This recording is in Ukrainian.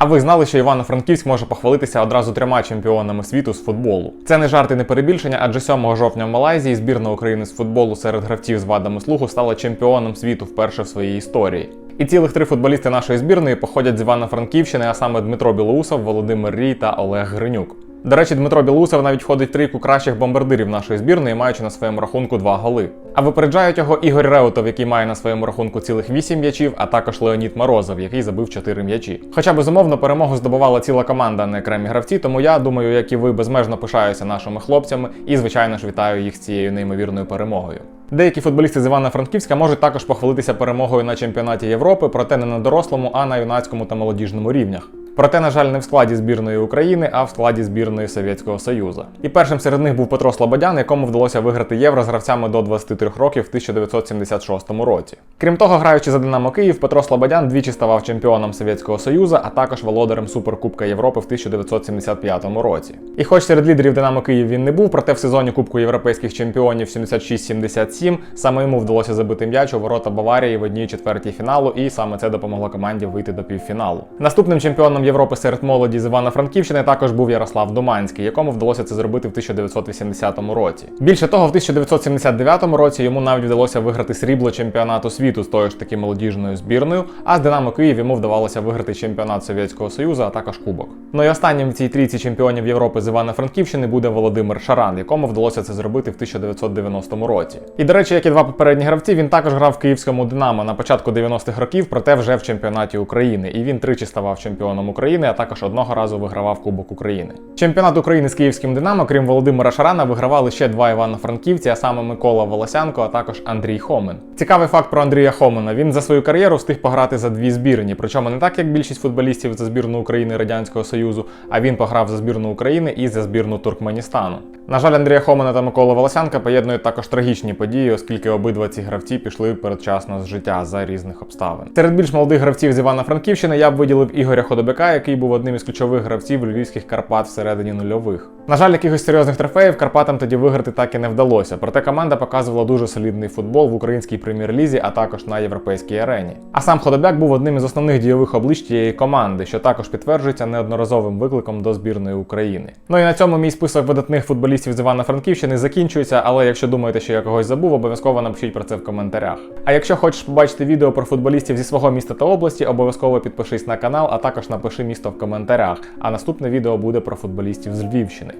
А ви знали, що Івано-Франківськ може похвалитися одразу трьома чемпіонами світу з футболу? Це не жарти, не перебільшення, адже 7 жовтня в Малайзії збірна України з футболу серед гравців з вадами слуху стала чемпіоном світу вперше в своїй історії. І цілих три футболісти нашої збірної походять з Івано-Франківщини, а саме Дмитро Білоусов, Володимир Рій та Олег Гринюк. До речі, Дмитро Білоусов навіть входить в трійку кращих бомбардирів нашої збірної, маючи на своєму рахунку два голи. А випереджають його Ігор Реутов, який має на своєму рахунку цілих 8 м'ячів, а також Леонід Морозов, який забив 4 м'ячі. Хоча безумовно перемогу здобувала ціла команда, а не окремі гравці, тому я думаю, як і ви безмежно пишаюся нашими хлопцями і, звичайно ж, вітаю їх з цією неймовірною перемогою. Деякі футболісти з Івано-Франківська можуть також похвалитися перемогою на чемпіонаті Європи, проте не на дорослому, а на юнацькому та молодіжному рівнях. Проте, на жаль, не в складі збірної України, а в складі збірної Совєтського Союзу. І першим серед них був Петро Слободян, якому вдалося виграти євро з гравцями до 23 років в 1976 році. Крім того, граючи за Динамо Київ, Петро Слободян двічі ставав чемпіоном Совєтського Союзу, а також володарем Суперкубка Європи в 1975 році. І хоч серед лідерів Динамо Київ він не був, проте в сезоні Кубку європейських чемпіонів 76-77 саме йому вдалося забити м'яч у ворота Баварії в одній четвертій фіналу, і саме це допомогло команді вийти до півфіналу. Наступним чемпіоном Європи серед молоді з Івано-Франківщини також був Ярослав Думанський, якому вдалося це зробити в 1980 році. Більше того, в 1979 році йому навіть вдалося виграти срібло чемпіонату світу з тою ж таки молодіжною збірною, а з Динамо Київ йому вдавалося виграти чемпіонат Совєтського Союзу, а також Кубок. Ну і останнім в цій трійці чемпіонів Європи з Івано-Франківщини буде Володимир Шаран, якому вдалося це зробити в 1990 році. І до речі, як і два попередні гравці, він також грав в київському Динамо на початку 90-х років, проте вже в чемпіонаті України. І він тричі ставав чемпіоном України, а також одного разу вигравав Кубок України. Чемпіонат України з київським Динамо, крім Володимира Шарана, вигравали ще два івано-франківці, а саме Микола Волосянко, а також Андрій Хомин. Цікавий факт про Андрія Хомина. Він за свою кар'єру встиг пограти за дві збірні, причому не так, як більшість футболістів за збірну України Радянського Союзу, а він пограв за збірну України і за збірну Туркменістану. На жаль, Андрія Хомина та Микола Волосянка поєднують також трагічні події, оскільки обидва ці гравці пішли передчасно з життя за різних обставин. Серед більш молодих гравців з Івано-Франківщини я б виділив Ігоря Який був одним із ключових гравців львівських Карпат всередині нульових. На жаль, якихось серйозних трофеїв Карпатам тоді виграти так і не вдалося. Проте команда показувала дуже солідний футбол в українській прем'єр-лізі, а також на європейській арені. А сам Ходобяк був одним із основних дійових облич тієї команди, що також підтверджується неодноразовим викликом до збірної України. Ну і на цьому мій список видатних футболістів з Івано-Франківщини закінчується. Але якщо думаєте, що я когось забув, обов'язково напишіть про це в коментарях. А якщо хочеш побачити відео про футболістів зі свого міста та області, обов'язково підпишись на канал, а також напиши місто в коментарях. А наступне відео буде про футболістів з Львівщини.